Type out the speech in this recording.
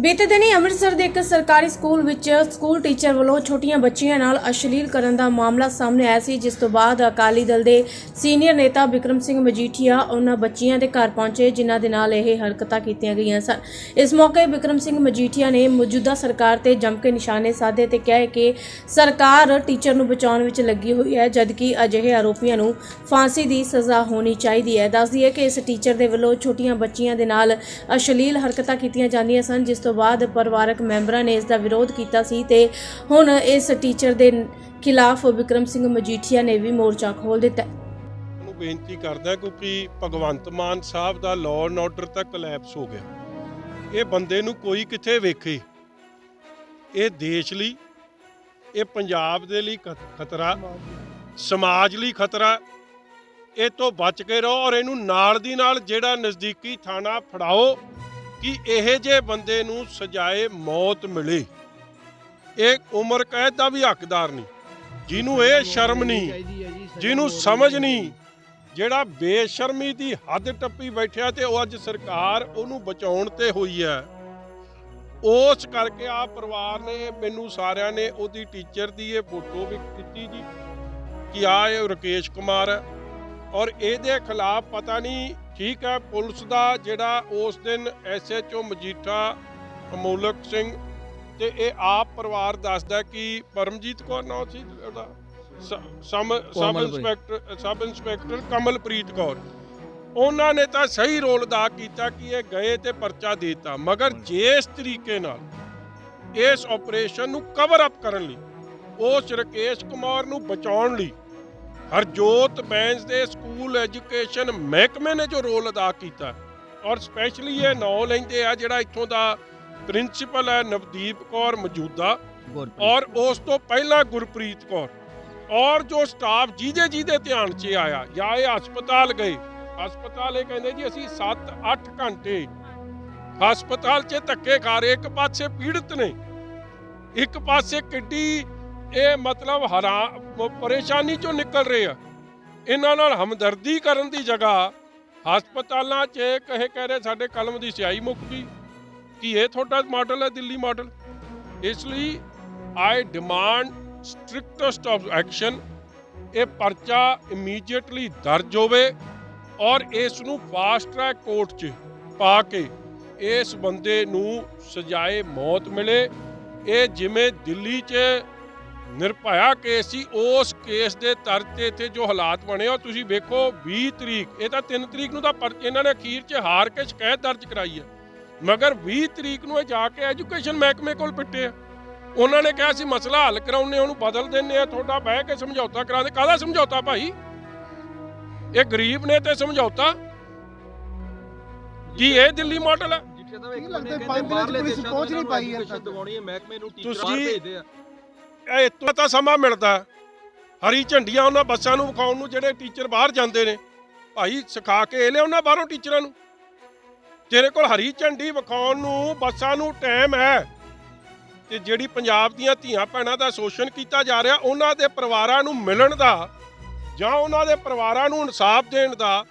ਬੀਤੇ ਦਿਨੀ ਅੰਮ੍ਰਿਤਸਰ ਦੇ ਇੱਕ ਸਰਕਾਰੀ ਸਕੂਲ ਵਿੱਚ ਸਕੂਲ ਟੀਚਰ ਵੱਲੋਂ ਛੋਟੀਆਂ ਬੱਚੀਆਂ ਨਾਲ ਅਸ਼ਲੀਲ ਕਰਨ ਦਾ ਮਾਮਲਾ ਸਾਹਮਣੇ ਆਇਆ ਸੀ, ਜਿਸ ਤੋਂ ਬਾਅਦ ਅਕਾਲੀ ਦਲ ਦੇ ਸੀਨੀਅਰ ਨੇਤਾ ਵਿਕਰਮ ਸਿੰਘ ਮਜੀਠੀਆ ਉਹਨਾਂ ਬੱਚੀਆਂ ਦੇ ਘਰ ਪਹੁੰਚੇ, ਜਿਨ੍ਹਾਂ ਦੇ ਨਾਲ ਇਹ ਹਰਕਤਾਂ ਕੀਤੀਆਂ ਗਈਆਂ ਸਨ। ਇਸ ਮੌਕੇ ਵਿਕਰਮ ਸਿੰਘ ਮਜੀਠੀਆ ਨੇ ਮੌਜੂਦਾ ਸਰਕਾਰ ਤੇ ਜੰਮ ਕੇ ਨਿਸ਼ਾਨੇ ਸਾਧੇ ਤੇ ਕਿਹਾ ਕਿ ਸਰਕਾਰ ਟੀਚਰ ਨੂੰ ਬਚਾਉਣ ਵਿੱਚ ਲੱਗੀ ਹੋਈ ਹੈ, ਜਦਕਿ ਅਜਿਹੇ ਆਰੋਪੀਆਂ ਨੂੰ ਫਾਂਸੀ ਦੀ ਸਜ਼ਾ ਹੋਣੀ ਚਾਹੀਦੀ ਹੈ। ਦੱਸਦੀ ਹੈ ਕਿ ਇਸ ਟੀਚਰ ਦੇ ਵੱਲੋਂ ਛੋਟੀਆਂ ਬੱਚੀਆਂ ਦੇ ਨਾਲ ਅਸ਼ਲੀਲ ਹਰਕਤਾਂ ਕੀਤੀਆਂ ਜਾਂਦੀਆਂ ਸਨ, ਜਿਸ ਤੋਂ ਬਾਅਦ ਪਰਿਵਾਰਕ ਮੈਂਬਰਾਂ ਨੇ ਇਸ ਦਾ ਵਿਰੋਧ ਕੀਤਾ ਸੀ ਤੇ ਹੁਣ ਇਸ ਟੀਚਰ ਦੇ ਖਿਲਾਫ ਵਿਕਰਮ ਸਿੰਘ ਮਜੀਠੀਆ ਨੇ ਵੀ ਮੋਰਚਾ ਖੋਲ੍ਹ ਦਿੱਤਾ ਨੂੰ ਬੇਨਤੀ ਕਰਦਾ ਕਿਉਂਕਿ ਭਗਵੰਤ ਮਾਨ ਸਾਹਿਬ ਦਾ ਲਾਅ ਐਂਡ ਆਰਡਰ ਤਾਂ ਕਲੈਪਸ ਹੋ ਗਿਆ। ਇਹ ਬੰਦੇ ਨੂੰ ਕੋਈ ਕਿੱਥੇ ਵੇਖੇ? ਇਹ ਦੇਸ਼ ਲਈ, ਇਹ ਪੰਜਾਬ ਦੇ ਲਈ ਖਤਰਾ, ਸਮਾਜ ਲਈ ਖਤਰਾ। ਇਹ ਤੋਂ ਬਚ ਕੇ ਰਹੋ ਔਰ ਇਹਨੂੰ ਨਾਲ ਦੀ ਨਾਲ ਜਿਹੜਾ ਨਜ਼ਦੀਕੀ ਥਾਣਾ ਫੜਾਓ। ਕਿ ਇਹ ਜੇ ਬੰਦੇ ਨੂੰ ਸਜ਼ਾਏ ਮੌਤ ਮਿਲੇ, ਇਹ ਉਮਰ ਕੈਦ ਦਾ ਵੀ ਹੱਕਦਾਰ ਨਹੀਂ, ਜਿਹਨੂੰ ਇਹ ਸ਼ਰਮ ਨਹੀਂ, ਜਿਹਨੂੰ ਸਮਝ ਨਹੀਂ, ਜਿਹੜਾ ਬੇਸ਼ਰਮੀ ਦੀ ਹੱਦ ਟੱਪੀ ਬੈਠਿਆ ਤੇ ਉਹ ਅੱਜ ਸਰਕਾਰ ਉਹਨੂੰ ਬਚਾਉਣ ਤੇ ਹੋਈ ਹੈ, ਉਸ ਕਰਕੇ ਆ ਪਰਿਵਾਰ ਨੇ ਮੈਨੂੰ ਸਾਰਿਆਂ ਨੇ ਉਹਦੀ ਟੀਚਰ ਦੀ ਇਹ ਫੋਟੋ ਵੀ ਦਿੱਤੀ ਜੀ, ਕਿ ਆ ਇਹ ਰਕੇਸ਼ ਕੁਮਾਰ ਹੈ, ਔਰ ਇਹਦੇ ਖਿਲਾਫ ਪਤਾ ਨਹੀਂ ਠੀਕ ਹੈ ਪੁਲਿਸ ਦਾ ਜਿਹੜਾ ਉਸ ਦਿਨ ਐਸਐਚਓ ਮਜੀਠਾ ਅਮੋਲਕ ਸਿੰਘ ਤੇ ਇਹ ਆਪ ਪਰਿਵਾਰ ਦੱਸਦਾ ਕਿ ਪਰਮਜੀਤ ਕੌਰ ਨਾਂ ਸੀ ਉਹਦਾ? ਸਮ sub. Inspector sub inspector Kamalpreet Kaur. ਉਹਨਾਂ ਨੇ ਤਾਂ ਸਹੀ ਰੋਲ ਅਦਾ ਕੀਤਾ ਕਿ ਇਹ ਗਏ ਤੇ ਪਰਚਾ ਦਿੱਤਾ ਮਗਰ ਜਿਸ ਤਰੀਕੇ ਨਾਲ ਇਸ ਆਪਰੇਸ਼ਨ ਨੂੰ ਕਵਰ ਅਪ ਕਰਨ ਲਈ ਉਸ ਰਕੇਸ਼ ਕੁਮਾਰ ਨੂੰ ਬਚਾਉਣ ਲਈ ਹਰਜੋਤ ਬੈਂਸ ਦੇ ਸਕੂਲ ਐਜੂਕੇਸ਼ਨ ਮਹਿਕਮੇ ਨੇ ਜੋ ਰੋਲ ਅਦਾ ਕੀਤਾ। ਔਰ ਸਪੈਸ਼ਲੀ ਇਹ ਨਾਂ ਲੈਂਦੇ ਆ ਜਿਹੜਾ ਇੱਥੋਂ ਦਾ ਪ੍ਰਿੰਸੀਪਲ ਹੈ ਨਵਦੀਪ ਕੌਰ ਮੌਜੂਦਾ। ਔਰ ਉਸ ਤੋਂ ਪਹਿਲਾਂ ਗੁਰਪ੍ਰੀਤ ਕੌਰ। ਔਰ ਜੋ ਸਟਾਫ ਜਿਹਦੇ ਜਿਹਦੇ ਧਿਆਨ 'ਚ ਆਇਆ ਜਾਂ ਇਹ ਹਸਪਤਾਲ ਗਏ। ਹਸਪਤਾਲ ਇਹ ਕਹਿੰਦੇ ਜੀ ਅਸੀਂ 7-8 ਘੰਟੇ ਹਸਪਤਾਲ 'ਚ ਧੱਕੇ ਖਾ ਰਹੇ ਇੱਕ ਪਾਸੇ ਪੀੜਤ ਨੇ ਇੱਕ ਪਾਸੇ ਕਿੱਡੀ ਇਹ ਮਤਲਬ ਹਰਾ, ਪਰੇਸ਼ਾਨੀ ਚੋਂ ਨਿਕਲ ਰਹੇ ਆ। ਇਹਨਾਂ ਨਾਲ ਹਮਦਰਦੀ ਕਰਨ ਦੀ ਜਗ੍ਹਾ ਹਸਪਤਾਲਾਂ 'ਚ ਕਹੇ ਕਹਿ ਰਹੇ ਸਾਡੇ ਕਲਮ ਦੀ ਸਿਆਹੀ ਮੁੱਕ ਗਈ ਕਿ ਇਹ ਤੁਹਾਡਾ ਮਾਡਲ ਹੈ, ਦਿੱਲੀ ਮਾਡਲ। ਇਸ ਲਈ I demand strictest of action ਇਹ ਪਰਚਾ ਇਮੀਡੀਏਟਲੀ ਦਰਜ ਹੋਵੇ ਔਰ ਇਸ ਨੂੰ ਫਾਸਟ ਟਰੈਕ ਕੋਰਟ 'ਚ ਪਾ ਕੇ ਇਸ ਬੰਦੇ ਨੂੰ ਸਜ਼ਾਏ ਮੌਤ ਮਿਲੇ। ਇਹ ਜਿਵੇਂ ਦਿੱਲੀ 'ਚ ਨਿਰਭਇਆ ਕੇਸ ਸੀ ਉਸ ਕੇਸ ਦੇ ਤਰਜ ਤੇ ਇੱਥੇ ਜੋ ਹਾਲਾਤ ਬਣੇ ਆ ਤੁਸੀਂ ਵੇਖੋ 20 ਤਰੀਕ ਇਹ ਤਾਂ 3 ਤਰੀਕ ਨੂੰ ਤਾਂ ਇਹਨਾਂ ਨੇ ਅਖੀਰ 'ਚ ਹਾਰ ਕੇ ਸ਼ਿਕਾਇਤ ਦਰਜ ਕਰਾਈ ਹੈ ਮਗਰ 20 ਤਰੀਕ ਨੂੰ ਇਹ ਜਾ ਕੇ ਐਜੂਕੇਸ਼ਨ ਮਹਿਕਮੇ ਕੋਲ ਪਿੱਟੇ ਆ। ਉਹਨਾਂ ਨੇ ਕਿਹਾ ਸੀ ਮਸਲਾ ਹੱਲ ਕਰਾਉਣੇ ਉਹਨੂੰ ਬਦਲ ਦਿੰਨੇ ਆ ਤੁਹਾਡਾ ਬਹਿ ਕੇ ਸਮਝੌਤਾ ਕਰਾ ਦੇ। ਕਾਹਦਾ ਸਮਝੌਤਾ ਭਾਈ? ਇਹ ਗਰੀਬ ਨੇ ਤੇ ਸਮਝੌਤਾ। ਕੀ ਇਹ ਦਿੱਲੀ ਮਾਡਲ ਹੈ ਕੀ ਲੱਗਦਾ ਹੈ ਪੰਜ ਦਿਨਾਂ 'ਚ ਪੁਲਿਸ ਪਹੁੰਚ ਨਹੀਂ ਪਾਈ ਹੈ ਤੱਕ ਦਵਾਉਣੀ ਹੈ ਮਹਿਕਮੇ ਨੂੰ ਟੀਚਰ ਤੁਸੀਂ- ਬਾਹਰ ਭੇਜਦੇ ਆ। ਇਹ ਤੋਂ ਤਾਂ ਸਮਾਂ ਮਿਲਦਾ ਹਰੀ ਝੰਡੀਆਂ ਉਹਨਾਂ ਬੱਸਾਂ ਨੂੰ ਵਿਖਾਉਣ ਨੂੰ ਜਿਹੜੇ ਟੀਚਰ ਬਾਹਰ ਜਾਂਦੇ ਨੇ। ਭਾਈ ਸਿਖਾ ਕੇ ਇਹ ਲਿਆਉਣਾ ਬਾਹਰੋਂ ਟੀਚਰਾਂ ਨੂੰ। ਤੇਰੇ ਕੋਲ ਹਰੀ ਝੰਡੀ ਵਿਖਾਉਣ ਨੂੰ ਬੱਸਾਂ ਨੂੰ ਟਾਈਮ ਹੈ। ਤੇ ਜਿਹੜੀ ਪੰਜਾਬ ਦੀਆਂ ਧੀਆਂ ਭੈਣਾਂ ਦਾ ਸ਼ੋਸ਼ਣ ਕੀਤਾ ਜਾ ਰਿਹਾ, ਉਹਨਾਂ ਦੇ ਪਰਿਵਾਰਾਂ ਨੂੰ ਮਿਲਣ ਦਾ ਜਾਂ ਉਹਨਾਂ ਦੇ ਪਰਿਵਾਰਾਂ ਨੂੰ ਇਨਸਾਫ ਦੇਣ ਦਾ